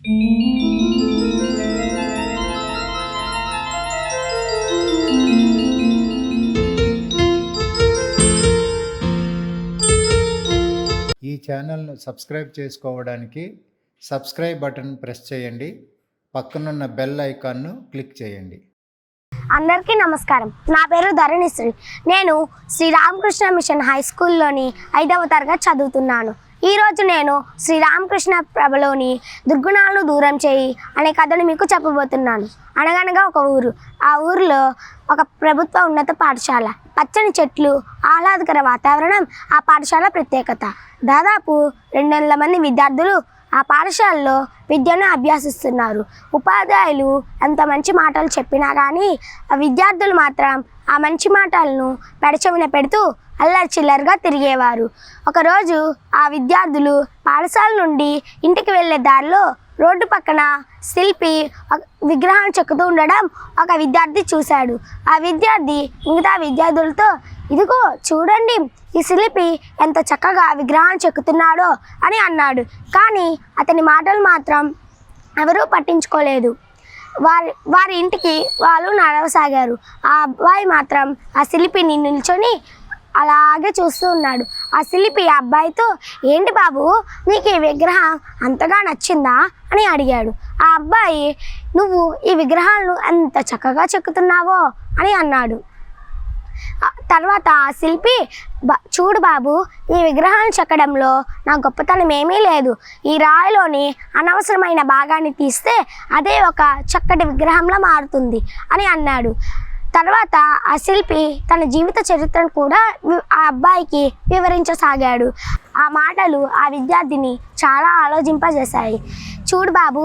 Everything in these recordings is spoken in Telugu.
ఈ ఛానల్ను సబ్స్క్రైబ్ చేసుకోవడానికి సబ్స్క్రైబ్ బటన్ ప్రెస్ చేయండి. పక్కనున్న బెల్ ఐకాన్ను క్లిక్ చేయండి. అందరికీ నమస్కారం. నా పేరు ధరణిశ్రీ నేను శ్రీ రామకృష్ణ మిషన్ హై స్కూల్లోని ఐదవ తరగతి చదువుతున్నాను. ఈరోజు నేను శ్రీ రామకృష్ణ ప్రభలోని దుర్గుణాలను దూరం చేయి అనే కథను మీకు చెప్పబోతున్నాను. అనగనగా ఒక ఊరు. ఆ ఊరిలో ఒక ప్రభుత్వ ఉన్నత పాఠశాల. పచ్చని చెట్లు ఆహ్లాదకర వాతావరణం ఆ పాఠశాల ప్రత్యేకత. దాదాపు రెండు వందల మంది విద్యార్థులు ఆ పాఠశాలలో విద్యను అభ్యసిస్తున్నారు. ఉపాధ్యాయులు ఎంత మంచి మాటలు చెప్పినా కానీ ఆ విద్యార్థులు మాత్రం ఆ మంచి మాటలను పెడచెవిన పెడుతూ అల్లరి చిల్లరగా తిరిగేవారు. ఒకరోజు ఆ విద్యార్థులు పాఠశాల నుండి ఇంటికి వెళ్ళే దారిలో రోడ్డు పక్కన శిల్పి విగ్రహాన్ని చెక్కుతూ ఉండడం ఒక విద్యార్థి చూశాడు. ఆ విద్యార్థి మిగతా విద్యార్థులతో ఇదిగో చూడండి ఈ శిల్పి ఎంత చక్కగా విగ్రహాన్ని చెక్కుతున్నాడో అని అన్నాడు. కానీ అతని మాటలు మాత్రం ఎవరూ పట్టించుకోలేదు. వారి వారి ఇంటికి వాళ్ళు నడవసాగారు. ఆ అబ్బాయి మాత్రం ఆ శిల్పిని నిల్చొని అలాగే చూస్తూ ఉన్నాడు. ఆ శిల్పి ఆ అబ్బాయితో ఏంటి బాబు నీకు ఈ విగ్రహం అంతగా నచ్చిందా? అని అడిగాడు. ఆ అబ్బాయి నువ్వు ఈ విగ్రహాలను ఎంత చక్కగా చెక్కుతున్నావో? అని అన్నాడు. తర్వాత ఆ శిల్పి చూడు బాబు ఈ విగ్రహాన్ని చెక్కడంలో నా గొప్పతనం ఏమీ లేదు. ఈ రాయిలోని అనవసరమైన భాగాన్ని తీస్తే అదే ఒక చక్కటి విగ్రహంలా మారుతుంది. అని అన్నాడు. తర్వాత ఆ శిల్పి తన జీవిత చరిత్రను కూడా ఆ అబ్బాయికి వివరించసాగాడు. ఆ మాటలు ఆ విద్యార్థిని చాలా ఆలోచింపజేశాయి. చూడు బాబు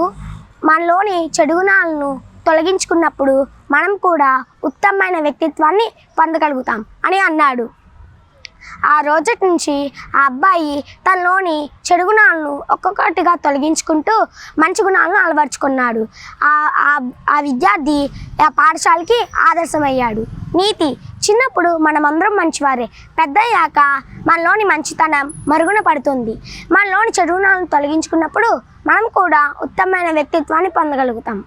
మనలోని చెడుగుణాలను తొలగించుకున్నప్పుడు మనం కూడా ఉత్తమమైన వ్యక్తిత్వాన్ని పొందగలుగుతాం అని అన్నాడు. ఆ రోజటి నుంచి ఆ అబ్బాయి తనలోని చెడు గుణాలను ఒక్కొక్కటిగా తొలగించుకుంటూ మంచి గుణాలను అలవర్చుకున్నాడు. ఆ ఆ- ఆ విద్యార్థి ఆ పాఠశాలకి ఆదర్శమయ్యాడు. నీతి చిన్నప్పుడు మనమందరం మంచివారే. పెద్దయ్యాక మనలోని మంచితనం మరుగున పడుతుంది. మనలోని చెడు గుణాలను తొలగించుకున్నప్పుడు మనం కూడా ఉత్తమమైన వ్యక్తిత్వాన్ని పొందగలుగుతాం.